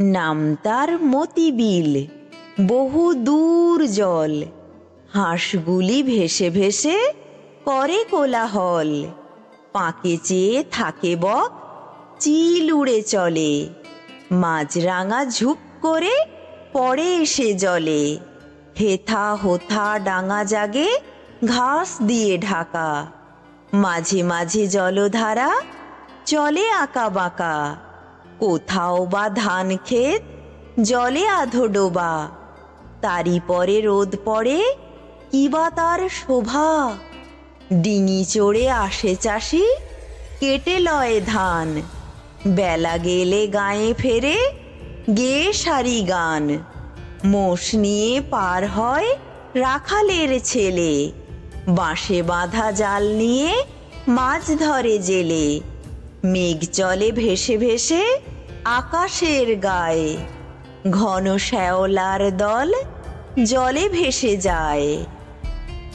নাম তার মতিবিল, বহু দূর জল। হাঁসগুলি ভেসে ভেসে করে কোলাহল। পাকে চেয়ে থাকে বক, চিল উড়ে চলে। মাঝরাঙা ঝুপ করে পড়ে এসে জলে। হেথা হোথা ডাঙা জাগে ঘাস দিয়ে ঢাকা। মাঝে মাঝে জলধারা চলে আঁকা বাঁকা। কোথাও বা ধান ক্ষেত, জলে আধো ডোবা। তারি পরে রোদ পড়ে কিবা তার শোভা? ডিঙি চড়ে আসে চাষি, কেটে লয় ধান। বেলা গেলে গায়ে ফেরে, গে সারি গান। মোষ নিয়ে পার হয় রাখালের ছেলে। বাঁশে বাঁধা জাল নিয়ে মাছ ধরে জেলে। মেঘ জলে ভেসে ভেসে আকাশের গায়ে ঘন শ্যাওলার দল জলে ভেসে যায়।